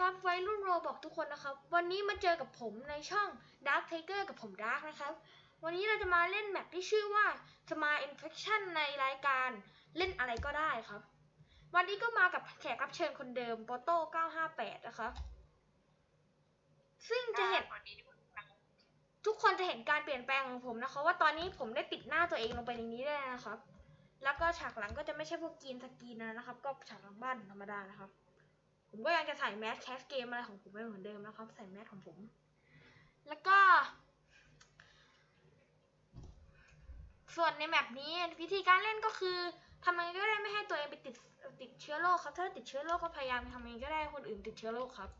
ครับวัยรุ่นโรบอกทุกคนนะครับ วันนี้มาเจอกับผมในช่อง Dark Tiger กับผม Dark นะครับ วันนี้เราจะมาเล่นแมปที่ชื่อว่า Smart Infection ในรายการเล่นอะไรก็ได้ครับ วันนี้ก็มากับแขกรับเชิญคนเดิมโปโต้958 นะครับ ซึ่งจะเห็นทุกคนจะเห็นการเปลี่ยนแปลงของผมนะคะ ว่าตอนนี้ผมได้ปิดหน้าตัวเองลงไปในนี้ได้นะครับ แล้วก็ฉากหลังก็จะไม่ใช่พวกกรีนสกีนนะครับ ก็ฉากหลังบ้านธรรมดานะครับ ผมก็ยังจะใส่แมสแคสเกมอะไรของผมไปเหมือนเดิมนะครับ ใส่แมสของผม แล้วก็ ส่วนในแมปนี้วิธีการเล่นก็คือทำยังไงก็ได้ไม่ให้ตัวเองไปติดติดเชื้อโรคครับ ถ้าติดเชื้อโรคก็พยายามทำยังไงก็ได้คนอื่นติดเชื้อโรคครับ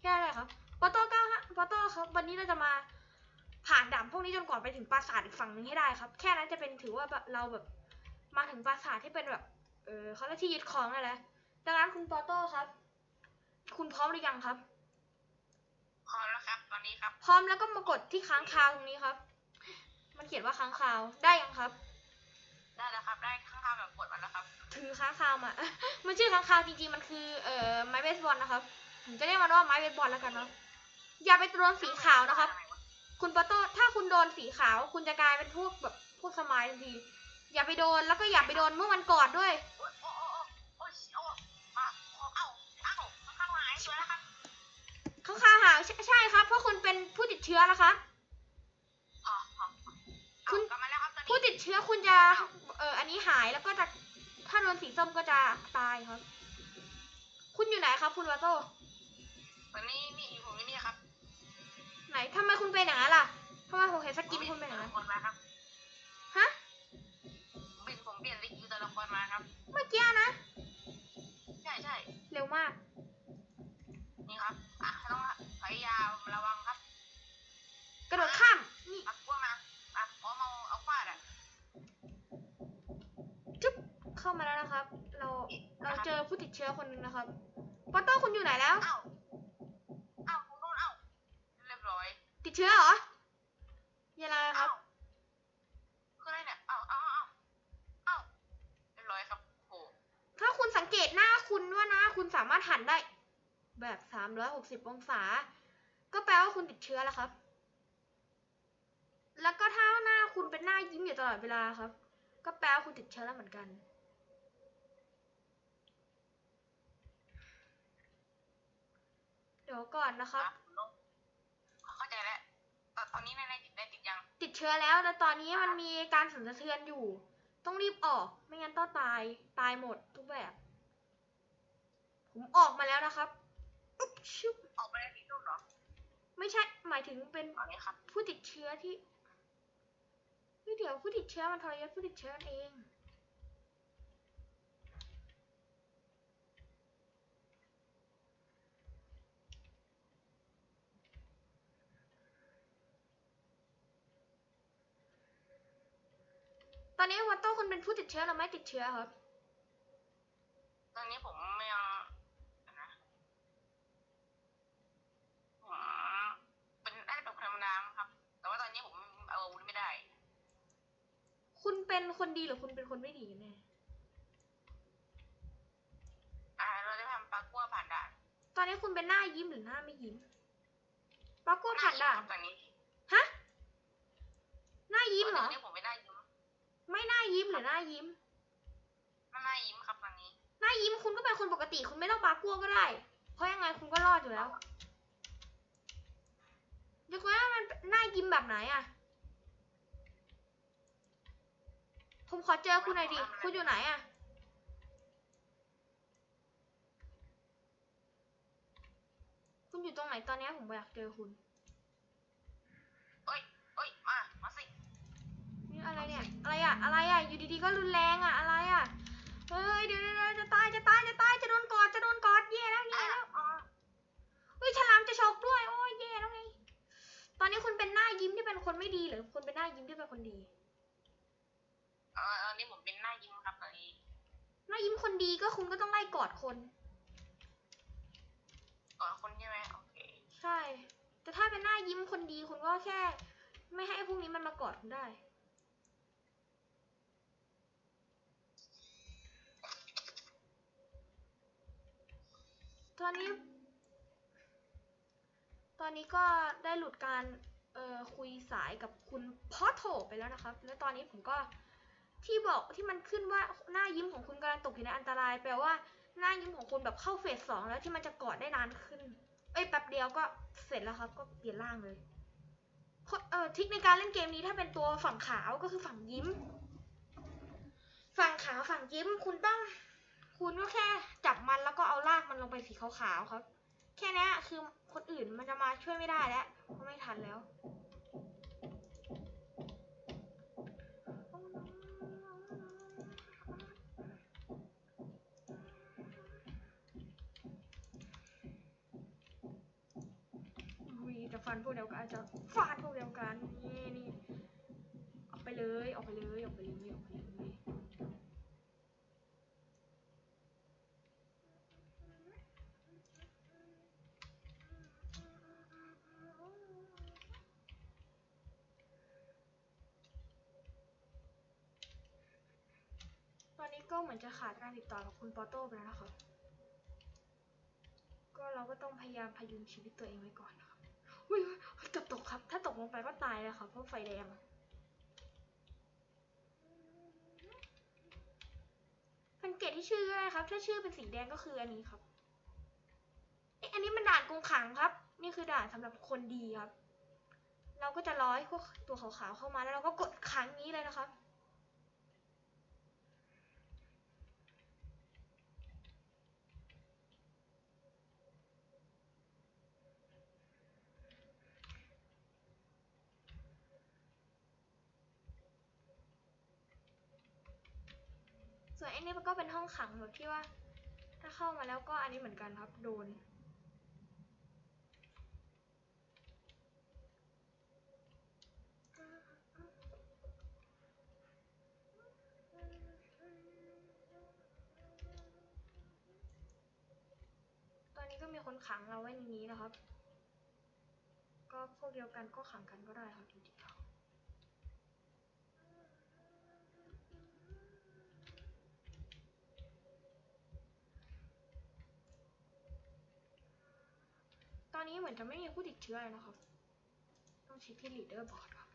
แค่นั้นครับปอโต้เก้าปอโต้ครับวันนี้เราจะมาผ่านด่านพวกนี้จนกว่าไปถึงปราสาทอีกฝั่งหนึงให้ได้ครับ แค่นั้นจะเป็นถือว่าแบบเราแบบมาถึงปราสาทที่เป็นแบบ เออเขาเรียกที่ยึดครองนั่นแหละดังนั้นคุณปอโต้ครับ คุณพร้อมหรือยังครับ พร้อมแล้วครับ ตอนนี้ครับ พร้อมแล้วก็มากดที่ค้างคาวตรงนี้ครับ มันเขียนว่าค้างคาวได้ยังครับ ได้แล้วครับ ได้ข้างข้าวแบบกดมาแล้วครับ ถือค้างคาวมา มันชื่อค้างคาวจริงๆ มันคือเอ่อไม้เบสบอลนะครับ ผมจะเรียกมันว่าไม้เบสบอลแล้วกันเนาะ อย่าไปโดนสีขาวนะครับ คุณปอโต้ถ้าคุณโดนสีขาว คุณจะกลายเป็นพวกแบบพวกสมายทันที อย่าไปโดน แล้วก็อย่าไปโดนเมื่อวันก่อนด้วย ข้างหลังสวยแล้วครับค้างคาวหาวใช่ใช่ครับ เพราะคุณเป็นผู้ติดเชื้อแล้วครับอ๋ออ๋อคุณ กลับมาแล้วครับตอนนี้ผู้ติดเชื้อคุณจะเอ่ออันนี้หายแล้วก็จะถ้าโดนสีส้มก็จะตายครับ คุณอยู่ไหนครับ คุณวาโต้ตอนนี้นี่อยู่ผมนี่ครับไหนทำไมคุณเป็นอย่างนั้นล่ะทำไมผมเห็นสกินคุณเป็นอย่างนั้นคนมาครับฮะบินผมเปลี่ยนสกิลตัวละครมาครับ เมื่อกี้นะ ใช่ใช่เร็วมากนี่ ครับ อะต้องพยายามระวังครับ กระโดดข้ามนี่อะกลัวมาอะพร้อมเอาเอาฟาดอะจุ๊บเข้ามาแล้วนะครับ เราเราเจอผู้ติดเชื้อคนหนึงนะครับปอโต้คุณอยู่ไหนแล้ว เอ้าเอ้าผมโดนเอ้าเรียบร้อย ติดเชื้อเหรอ 360 องศา ก็แปลว่าคุณติดเชื้อแล้วครับ แล้วก็ถ้าหน้าคุณเป็นหน้ายิ้มอยู่ตลอดเวลาครับ ก็แปลว่าคุณติดเชื้อแล้วเหมือนกัน เดี๋ยวก่อนนะครับเข้าใจแล้วตอนนี้ในในติดได้ติดยัง ติดเชื้อแล้วแต่ตอนนี้มันมีการสั่นสะเทือนอยู่ ต้องรีบออก ไม่งั้นต้องตาย ตายหมดทุกแบบ ผมออกมาแล้วนะครับ ชุบออกไปได้ที่นู่นเหรอไม่ใช่หมายถึงเป็นตอนนี้ครับผู้ติดเชื้อที่เฮ้ยเดี๋ยวผู้ติดเชื้อมันทรยศผู้ติดเชื้อนั่นเองตอนนี้วัตโต้คุณเป็นผู้ติดเชื้อหรือไม่ติดเชื้อครับ ตอนนี้ผมไม่ยังนะผมเป็นน่าจะเป็นคนธรรมดามั้งครับ แต่ว่าตอนนี้ผมเอาอาวุธไม่ได้ คุณ เป็นคนดีหรือคุณเป็นคนไม่ดีกันแน่อ่าเราจะทำปลากั้วผ่านด่านตอนนี้คุณเป็นหน้ายิ้มหรือหน้าไม่ยิ้มปรากฏผ่านด่านครับตอนนี้ฮะหน้ายิ้มเหรอตอนนี้ผมไม่ได้ยิ้มไม่หน้ายิ้มหรือหน้ายิ้มไม่ได้ยิ้มครับตอนนี้ หน้ายิ้มคุณก็เป็นคนปกติคุณไม่ต้องปากกลัวก็ได้ เพราะยังไงคุณก็รอดอยู่แล้วเดี๋ยวคุณว่ามันหน้ายิ้มแบบไหนอะ ผมขอเจอคุณหน่อยดิ คุณอยู่ไหนอะคุณอยู่ตรงไหนตอนนี้ผมอยากเจอคุณ เอ้ยเอ้ยมา มาสิ นี่อะไรเนี่ย อะไรอะอะไรอะอยู่ดีๆก็รุนแรงอะอะไรอะเฮ้ยเดี๋ยวเดี๋ยวเดี๋ยวจะตายจะตายจะตายจะโดนกอดจะโดนกอดแย่แล้วแย่แล้วอ๋อเฮ้ยฉลามจะฉกด้วยโอ้ยแย่แล้วไงตอนนี้คุณเป็นหน้ายิ้มที่เป็นคนไม่ดีหรือคุณเป็นหน้ายิ้มที่เป็นคนดี เออตอนนี้ผมเป็นหน้ายิ้มครับตอนนี้หน้ายิ้มคนดีก็คุณก็ต้องไล่กอดคน ก่อนคนใช่ไหมโอเคใช่ แต่ถ้าเป็นหน้ายิ้มคนดีคุณก็แค่ ไม่ให้พวกนี้มันมากอดคุณได้ ตอนนี้อนนี้ก็ได้หลุดการเอ่อคุยสายกับคุณพอโถไปแล้วนะครับ แล้วตอนนี้ผมก็ ที่บอกที่มันขึ้นว่าหน้ายิ้มของคุณกำลังตกอยู่ในอันตราย แปลว่าหน้ายิ้มของคุณแบบเข้าเฟสสองแล้วที่มันจะกอดได้นานขึ้น เอ้ยแป๊บเดียวก็เสร็จแล้วครับ ก็เปลี่ยนร่างเลยเอ่อทิคในการเล่นเกมนี้ถ้าเป็นตัวฝั่งขาวก็คือฝั่งยิ้ม ฝั่งขาวฝั่งยิ้มคุณต้อง คุณก็แค่จับมันแล้วก็เอาลากมันลงไปสีขาวๆครับ แค่นี้คือคนอื่นมันจะมาช่วยไม่ได้แล้วเพราะไม่ทันแล้วจะฟันพวกเดี ยวกันอาจจะฟาดพวกเดียวกันนี่นี่ออกไปเลยออกไปเลยออกไปเลยออกไปเลยตอนนี้ก็เหมือนจะขาดการติดต่อกับคุณปอโต้ไปแล้วนะครับก็เราก็ต้องพยายามพยุงชีวิตตัวเองไว้ก่อนนะครับอุ้ยเกือบ ตกครับ ถ้าตกลงไปก็ตายเลยครับเพราะไฟแดง สังเกตที่ชื่อก็ได้ครับ ถ้าชื่อเป็นสีแดงก็คืออันนี้ครับเอ๊ะอันนี้มันด่านกรงขังครับ นี่คือด่านสำหรับคนดีครับ เราก็จะร้อยพวกตัวขาวๆเข้ามาแล้วเราก็กดขังนี้เลยนะครับ ส่วนอันนี้มัน ก็เป็นห้องขังแบบที่ว่า ถ้าเข้ามาแล้วก็อันนี้เหมือนกันครับโดน ตอนนี้ก็มีคนขังเราไว้ในนี้นะครับ ก็พวกเดียวกันก็ขังกันก็ได้ครับจริงๆ นี้เหมือนจะไม่มีผู้ติดเชื้อเลยนะครับ ต้องเช็คที่ leader board ครับ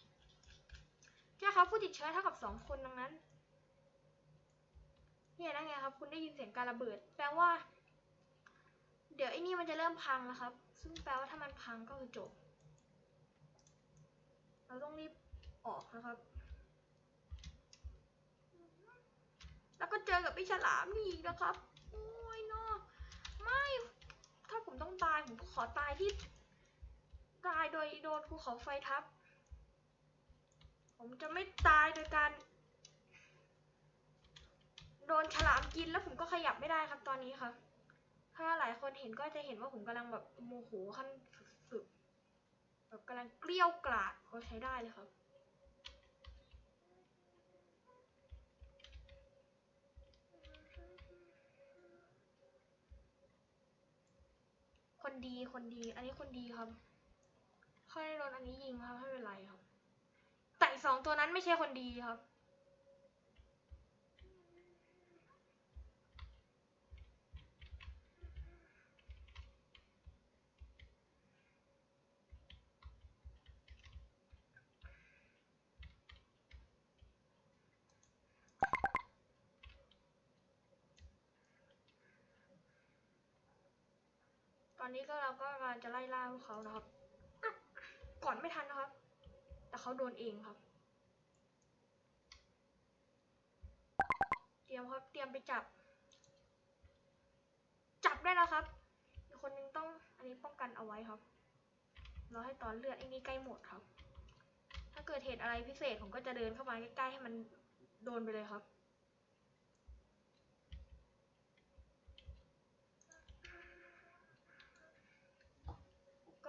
ใช่ครับผู้ติดเชื้อเท่ากับสองคนดังนั้น เนี่ยนั่นไงครับ คุณได้ยินเสียงการระเบิด แปลว่า เดี๋ยวไอ้นี่มันจะเริ่มพังแล้วครับ ซึ่งแปลว่าถ้ามันพังก็คือจบ เราต้องรีบออกนะครับ แล้วก็เจอกับพี่ฉลามนี่อีกนะครับ โอ้ยเนาะไม่ ถ้าผมต้องตาย ผมขอตายที่ ตายโดยโดนภูเขาไฟทับ ผมจะไม่ตายโดยการ โดนฉลามกินแล้วผมก็ขยับไม่ได้ครับตอนนี้ครับ ถ้าหลายคนเห็นก็จะเห็นว่าผมกำลังแบบโมโหขั้นสุดๆแบบกำลังเกลี้ยวกราดเขาใช้ได้เลยครับ คนดีคนดี อันนี้คนดีครับ ค่อยโดนอันนี้ยิงครับไม่เป็นไรครับ แต่สองตัวนั้นไม่ใช่คนดีครับ อนนี้ก็เราก็กำลังจะไล่ล่าพวกเขานะครับ ก่อนไม่ทันนะครับ แต่เขาโดนเองครับ เตรียมครับ เตรียมไปจับ จับได้แล้วครับ อีกคนนึงต้อง อันนี้ป้องกันเอาไว้ครับ เราให้ตอนเลือดไอ้นี่ใกล้หมดครับ ถ้าเกิดเหตุอะไรพิเศษผมก็จะเดินเข้ามาใกล้ๆให้มันโดนไปเลยครับ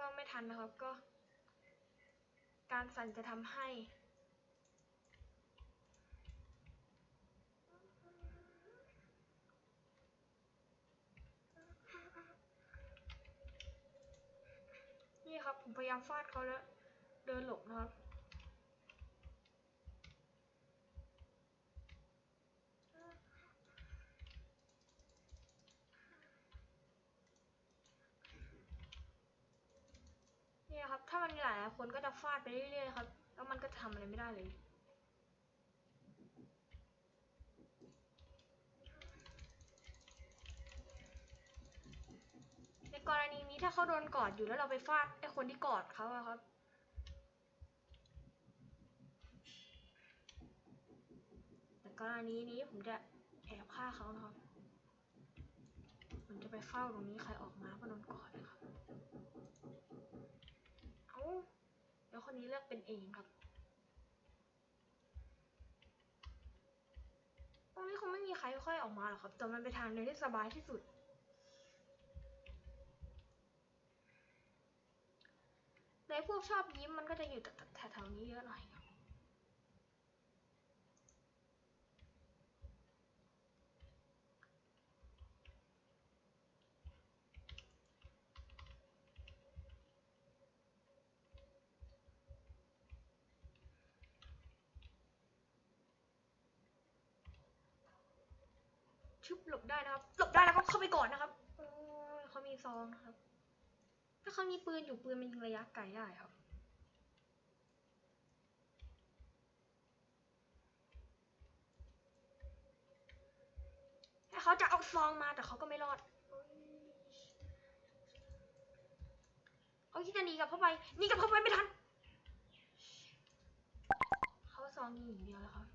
ก็ไม่ ทันนะครับก็ การสั่นจะทำให้ นี่ครับผมพยายามฟาดเขาแล้ว เดินหลบนะครับ น ถ้ามันมีหลายคนก็จะฟาดไปเรื่อยๆครับ แล้วมันก็ทำอะไรไม่ได้เลย ในกรณีนี้ถ้าเขาโดนกอดอยู่แล้วเราไปฟาดไอ้คนที่กอดเขาอะครับแต่กรณีนี้ผมจะแอบฆ่าเขานะครับผมจะไปเฝ้าตรงนี้ใครออกมาก็โดนกอดนะครับ แล้วคนนี้เลือกเป็นเองครับ ตรงนี้คงไม่มีใครค่อยออกมาหรอกครับ แต่มันเป็นทางเดินที่สบายที่สุด ในพวกชอบยิ้มมันก็จะอยู่แถวๆนี้เยอะหน่อยครับ ชุบหลบได้นะครับหลบได้แล้วก็เข้าไปก่อนนะครับเขามีซองครับ ถ้าเขามีปืนอยู่ปืนมันยิงระยะไกลได้ครับถ้าเขาจะเอาซองมาแต่เขาก็ไม่รอดเขาคิดจะหนีกับเข้าไปหนีกับเข้าไปไม่ทันเขาซองยิงอย่างเดียวแล้วครับ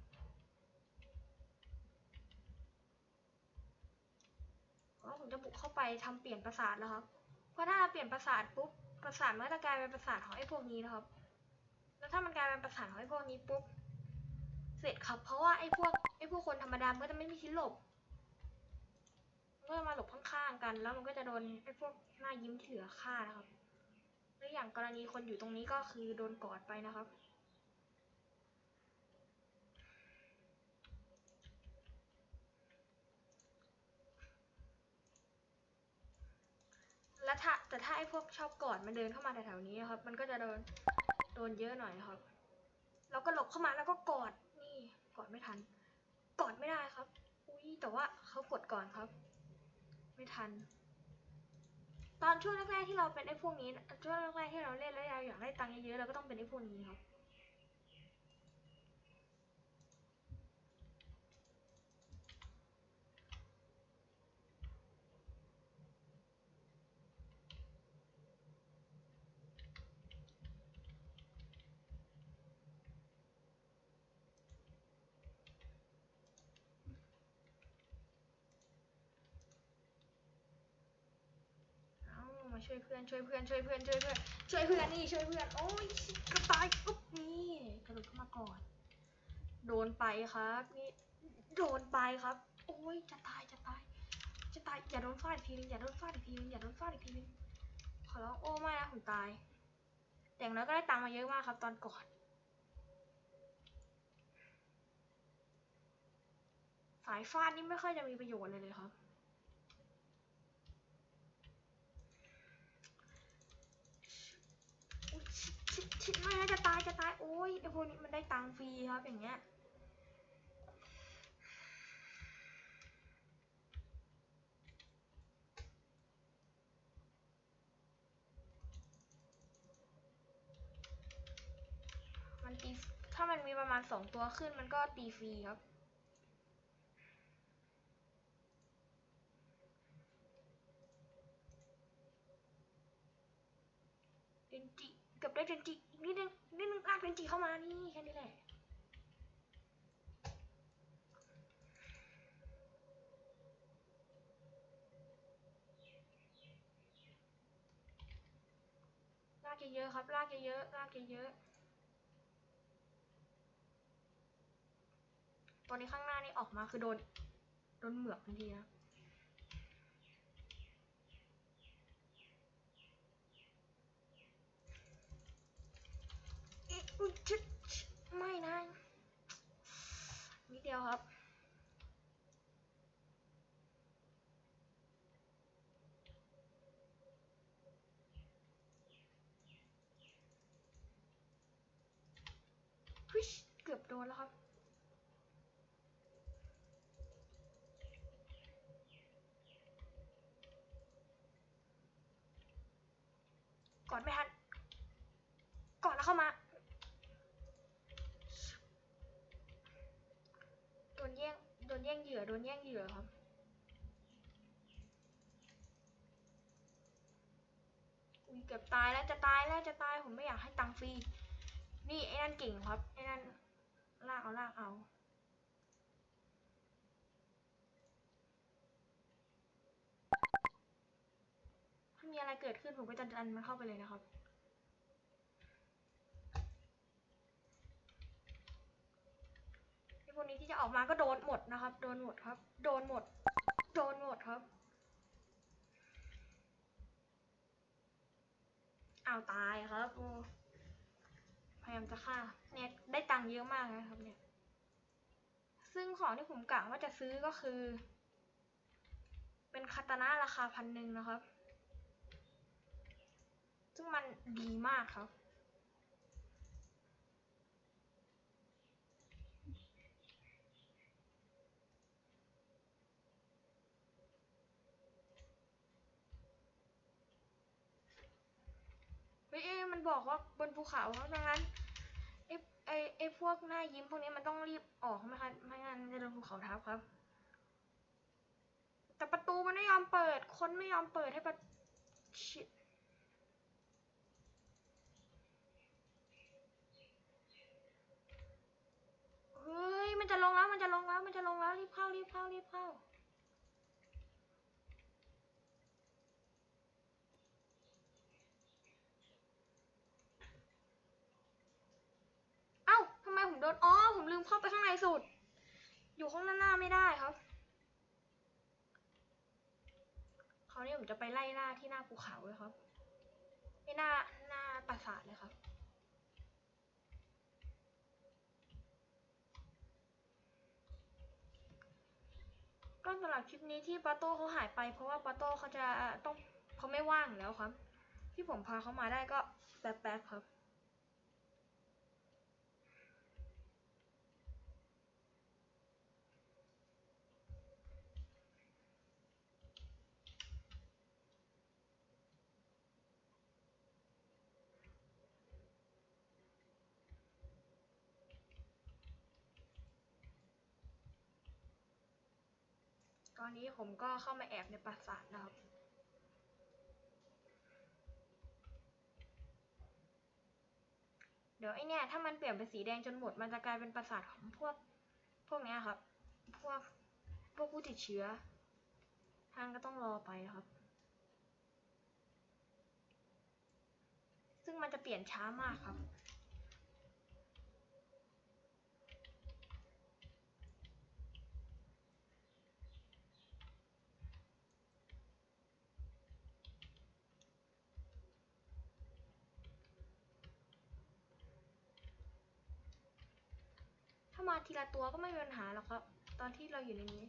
เพราะ ผมจะบุกเข้าไปทำเปลี่ยนประสาทแล้วครับ เพราะถ้าเราเปลี่ยนประสาทปุ๊บประสาทมันก็จะกลายเป็นประสาทของไอ้พวกนี้นะครับ แล้วถ้ามันกลายเป็นประสาทของไอ้พวกนี้ปุ๊บ เสร็จครับ เพราะว่าไอ้พวกไอ้พวกคนธรรมดามันก็จะไม่มีที่หลบมันก็จะมาหลบข้างๆกัน แล้วมันก็จะโดนไอ้พวกหน้ายิ้มที่เหลือฆ่านะครับแล้วอย่างกรณีคนอยู่ตรงนี้ก็คือโดนกอดไปนะครับ แล้วถ้าแต่ถ้าไอ้พวกชอบกอดมันเดินเข้ามาแถวๆนี้ครับ มันก็จะโดนโดนเยอะหน่อยครับ เราก็หลบเข้ามาแล้วก็กอดนี่กอดไม่ทัน กอดไม่ได้ครับ อุ้ยแต่ว่าเขากดก่อนครับ ไม่ทัน ตอนช่วงแรกๆที่เราเป็นไอ้พวกนี้ช่วงแรกๆที่เราเล่นแล้วเราอยากได้ตังค์เยอะๆเราก็ต้องเป็นไอ้พวกนี้ครับ วยเพื่อนช่วยเพื่อนช่วยเพื่อนช่วยเพื่อนช่วยเพื่อนนี่ช่วยเพื่อนโอ้ยกระต่ายปุ๊บนี่กระโดดเข้ามาก่อน โดนไปครับนี่โดนไปครับ โอ้ยจะตายจะตาย จะตายอย่าโดนฟาดอีกทีนึงอย่าโดนฟาดอีกทีนึงอย่าโดนฟาดอีกทีนึงขอร้องโอ้ไม่นะผมตายแต่อย่างน้อยก็ได้ตังค์มาเยอะมากครับ ตอนก่อนสายฟาดนี่ไม่ค่อยจะมีประโยชน์เลยเลยครับ อุ๊ยชิดชิดชิด ไม่นะจะตายจะตายโอ้ยไอพวกนี้มันได้ตังค์ฟรีครับอย่างเงี้ยมันตีถ้ามันมีประมาณสองตัวขึ้นมันก็ตีฟรีครับเดนจิ กือบได้เดนจิอีกนิดนึงอีกนิดนึงลากเดนจิเข้ามานี่แค่นี้แหละลากเยอะๆครับลากเยอะๆลากเยอะๆตัวนี้ข้างหน้านี่ออกมาคือโดนโดนเหมือกทันทีนะ อิอุ๊ยชิดชิด ไม่นะนิดเดียวครับฟิชเกือบโดนแล้วครับกอดไม่ทัน เข้ามา โดนแย่ง โด นแย่งเหยื่อโดนแย่งเหยื่อครับ อุ้ยเกือบตายแล้วจะตายแล้วจะตายผมไม่อยากให้ตังค์ฟรี นี่ไอ้นั่นเก่งครับไอ้นั่นลากเอาลากเอาถ้ามีอะไรเกิดขึ้นผมก็จะดันมันเข้าไปเลยนะครับ ไอ้พวกนี้ ที่จะออกมาก็โดนหมดนะครับ โดนหมดครับ โดนหมด โดนหมดครับ เอาตายครับพยายามจะฆ่า เนี่ยได้ตังค์เยอะมากนะครับ เนี่ย ซึ่งของที่ผมกะว่าจะซื้อก็คือ เป็นคาตานะราคาพันหนึ่งนะครับ ซึ่งมันดีมากครับ ฮ้ยเอ๊ะมันบอกว่าบนภูเขาเพราะดังนั้นไอ้ไอ้ไอ้พวกหน้ายิ้มพวกนี้มันต้องรีบออกไม่งั้นไม่งั้นจะโดนภูเขาทับครับ แต่ประตูมันไม่ยอมเปิด คนไม่ยอมเปิดให้ประชิดเฮ้ยมันจะลงแล้วมันจะลงแล้วมันจะลงแล้วรีบเข้ารีบเข้ารีบเข้า เอ้าทำไม ผมโดนอ๋อผมลืมเข้าไปข้างในสุด อยู่ข้างหน้าหน้าไม่ได้ครับคราวนี้ผมจะไปไล่ล่าที่หน้าภูเขาเลยครับไม่หน้าหน้าปราสาทเลยครับก็สำหรับคลิปนี้ที่ปาโต้เขาหายไป เพราะว่าปาโต้เขาจะต้องเขาไม่ว่างแล้วครับ ที่ผมพาเขามาได้ก็แป๊บๆครับ ต อนนี้ผมก็เข้ามาแอบในปราสาทแล้วครับ เดี๋ยวไอเนี่ยถ้ามันเปลี่ยนเป็นสีแดงจนหมด มันจะกลายเป็นปราสาทของพวกพวกเนี้ยครับ พวกพวกผู้ติดเชื้อทางก็ต้องรอไปครับ ซึ่งมันจะเปลี่ยนช้ามากครับ ทีละตัวก็ไม่มีปัญหาหรอกครับ ตอนที่เราอยู่ในนี้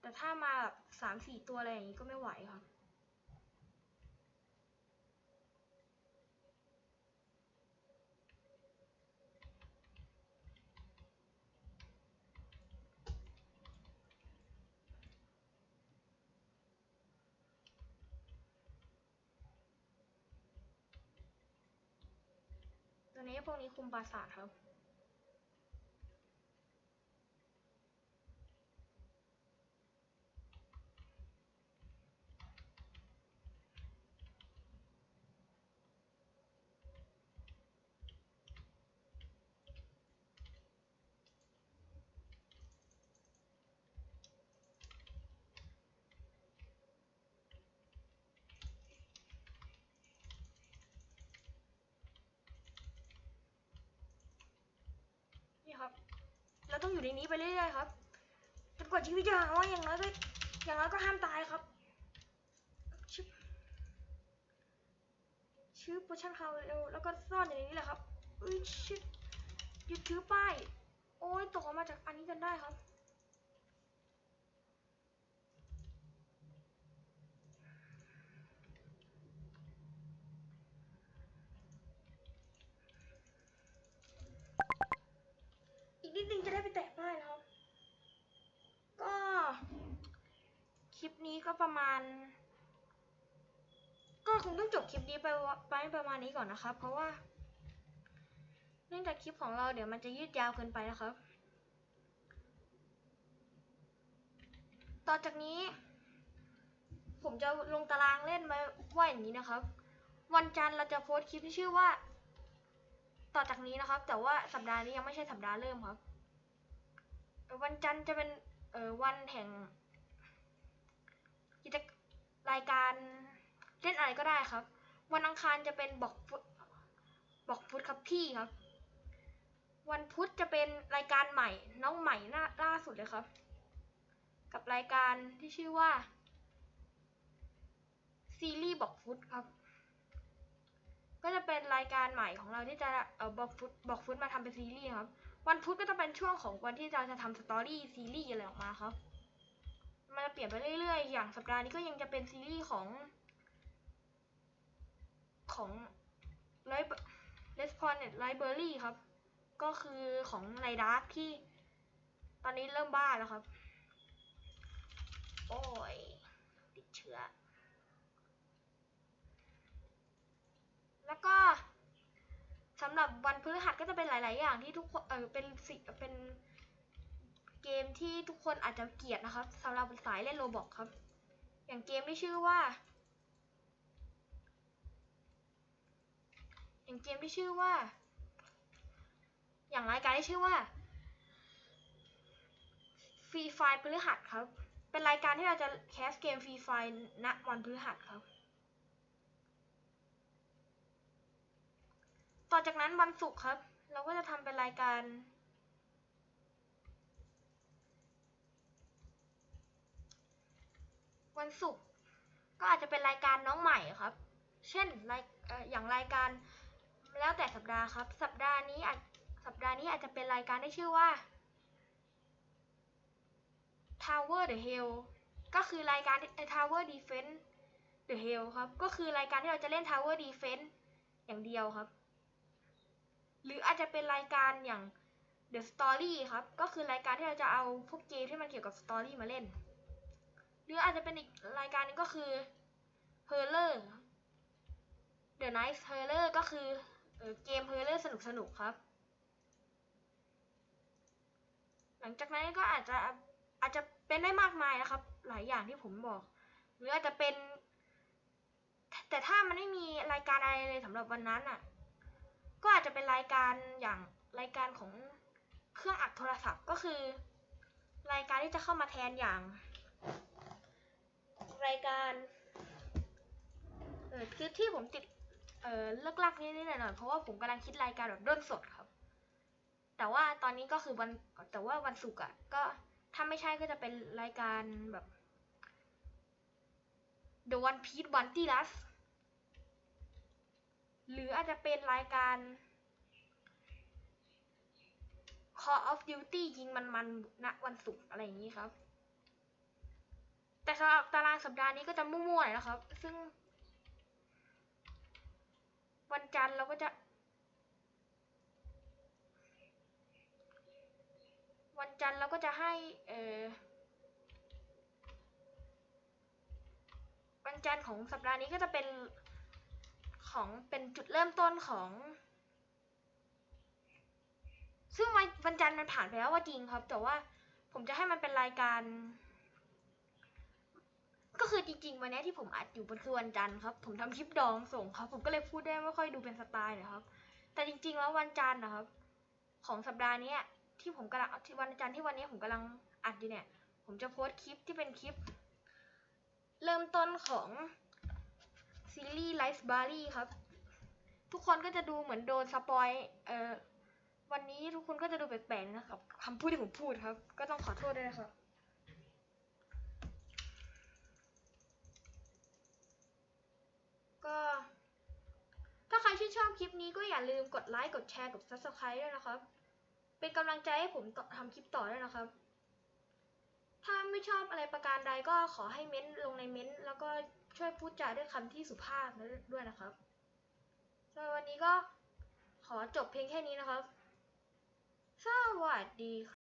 แต่ถ้ามาแบบสามสี่ตัวอะไรอย่างนี้ก็ไม่ไหวครับ ตอนนี้พวกนี้คุมปราสาทครับ อยู่ในนี้ไปเรื่อยๆครับจนกว่าชีวิตจะหาว่าอย่างน้อยก็อย่างน้อยก็ห้ามตายครับชิบชื่อโพชั่นคาเร็วแล้วก็ซ่อนอยู่ในนี้แหละครับอุ้ยชิบหยุดถือป้ายโอ้ยตกออกมาจากอันนี้กันได้ครับ อีกนิดนึงจะได้ไปแตะป้ายแล้วครับ ก็ คลิปนี้ก็ประมาณ ก็คงต้องจบคลิปนี้ไปไปประมาณนี้ก่อนนะครับ เพราะว่า เนื่องจากคลิปของเราเดี๋ยวมันจะยืดยาวเกินไปนะครับ ต่อจากนี้ ผมจะลงตารางเล่นมาว่าอย่างนี้นะครับ วันจันทร์เราจะโพสคลิปที่ชื่อว่า ต่อจากนี้นะครับ แต่ว่าสัปดาห์นี้ยังไม่ใช่สัปดาห์เริ่มครับ วันจันทร์จะเป็นเออวันแห่ง รายการเล่นอะไรก็ได้ครับ วันอังคารจะเป็นบอกฟุตบอกฟุตครับพี่ครับ วันพุธจะเป็นรายการใหม่น้องใหม่ล่าล่าสุดเลยครับ กับรายการที่ชื่อว่าซีรีส์บอกฟุตครับ ก็จะเป็นรายการใหม่ของเราที่จะเออบอกฟุตบอกฟุตมาทำเป็นซีรีส์ครับ วันพุธก็จะเป็นช่วงของวันที่เราจะทำสตอรี่ซีรีส์อะไรออกมาครับ มันจะเปลี่ยนไปเรื่อยๆ อย่างสัปดาห์นี้ก็ยังจะเป็นซีรีส์ของ ของ Responded Library ครับ ก็คือของในดาร์กที่ ตอนนี้เริ่มบ้าแล้วครับ โอ้ย ติดเชื้อ แล้วก็สำหรับวันพฤหัสก็จะเป็นหลาย ๆ อย่างที่ทุกคนเออเป็นสิเป็น เกมที่ทุกคนอาจจะเกลียดนะครับสำหรับสายเล่นโรบอกครับ อย่างเกมที่ชื่อว่า อย่างเกมที่ชื่อว่า อย่างรายการที่ชื่อว่าฟรีไฟพฤหัสครับ เป็นรายการที่เราจะแคสเกมฟรีไฟณวันพฤหัสครับ ต่อจากนั้นวันศุกร์ครับ เราก็จะทำเป็นรายการ วันศุกร์ก็อาจจะเป็นรายการน้องใหม่ครับ เช่นรายอย่างรายการแล้วแต่สัปดาห์ครับ สัปดาห์นี้อาจสัปดาห์นี้อาจจะเป็นรายการที่ชื่อว่า Tower the Hell ก็คือรายการ Tower Defense the Hell ครับ ก็คือรายการที่เราจะเล่น Tower Defense อย่างเดียวครับ หรืออาจจะเป็นรายการอย่าง The Story ครับ ก็คือรายการที่เราจะเอาพวกเกมที่มันเกี่ยวกับ Story มาเล่น รืออาจจะเป็นอีกรายการนึงก็คือ Horror The Night Horror ก็คือเออเกม Horror สนุกสนุกๆครับ หลังจากนั้นก็อาจจะอาจจะเป็นได้มากมายนะครับ หลายอย่างที่ผมบอก หรืออาจจะเป็น แต่ถ้ามันไม่มีรายการอะไรเลยสำหรับวันนั้นอะ ก็อาจจะเป็นรายการอย่างรายการของเครื่องอัดโทรศัพท์ก็คือ รายการที่จะเข้ามาแทนอย่าง รายการเออคือที่ผมติดเออเลิกลักนิดหน่อยเพราะว่าผมกำลังคิดรายการแบบด้นสดครับ แต่ว่าตอนนี้ก็คือวันแต่ว่าวันศุกร์อะก็ถ้าไม่ใช่ก็จะเป็นรายการแบบ The One Piece One ที่ Last หรืออาจจะเป็นรายการ Call of Duty ยิงมันๆณวันศุกร์อะไรอย่างนี้ครับ แต่สำหรับตารางสัปดาห์นี้ก็จะมั่วๆหน่อยนะครับ ซึ่ง วันจันทร์เราก็จะ วันจันทร์เราก็จะให้ เออวันจันทร์ของสัปดาห์นี้ก็จะเป็นของเป็นจุดเริ่มต้นของ ซึ่งวันวันจันทร์มันผ่านไปแล้วว่าจริงครับ แต่ว่าผมจะให้มันเป็นรายการ ก็คือจริงๆ วันนี้ที่ผมอัดอยู่มันคือวันจันทร์ครับ ผมทำคลิปดองส่งครับ ผมก็เลยพูดได้ไม่ค่อยดูเป็นสไตล์นะครับ แต่จริง ๆ แล้ววันจันทร์นะครับ ของสัปดาห์นี้ที่ผมกำลังที่วันจันทร์ที่วันนี้ผมกำลังอัดอยู่เนี่ย ผมจะโพสต์คลิปที่เป็นคลิป เริ่มต้นของซีรีส์ไลฟ์บารี่ครับ ทุกคนก็จะดูเหมือนโดนสปอยเอ่อวันนี้ทุกคนก็จะดูแปลกๆนะครับคำพูดที่ผมพูดครับ ก็ต้องขอโทษด้วยนะครับ ก็ ถ้าใครชื่นชอบคลิปนี้ก็อย่าลืมกดไลค์ กดแชร์ กด subscribe ด้วยนะครับ เป็นกำลังใจให้ผมทำคลิปต่อด้วยนะครับ ถ้าไม่ชอบอะไรประการใดก็ขอให้เม้นต์ลงในเม้นต์แล้วก็ช่วยพูดจาด้วยคำที่สุภาพด้วยนะครับสำหรับวันนี้ก็ขอจบเพียงแค่นี้นะครับ สวัสดี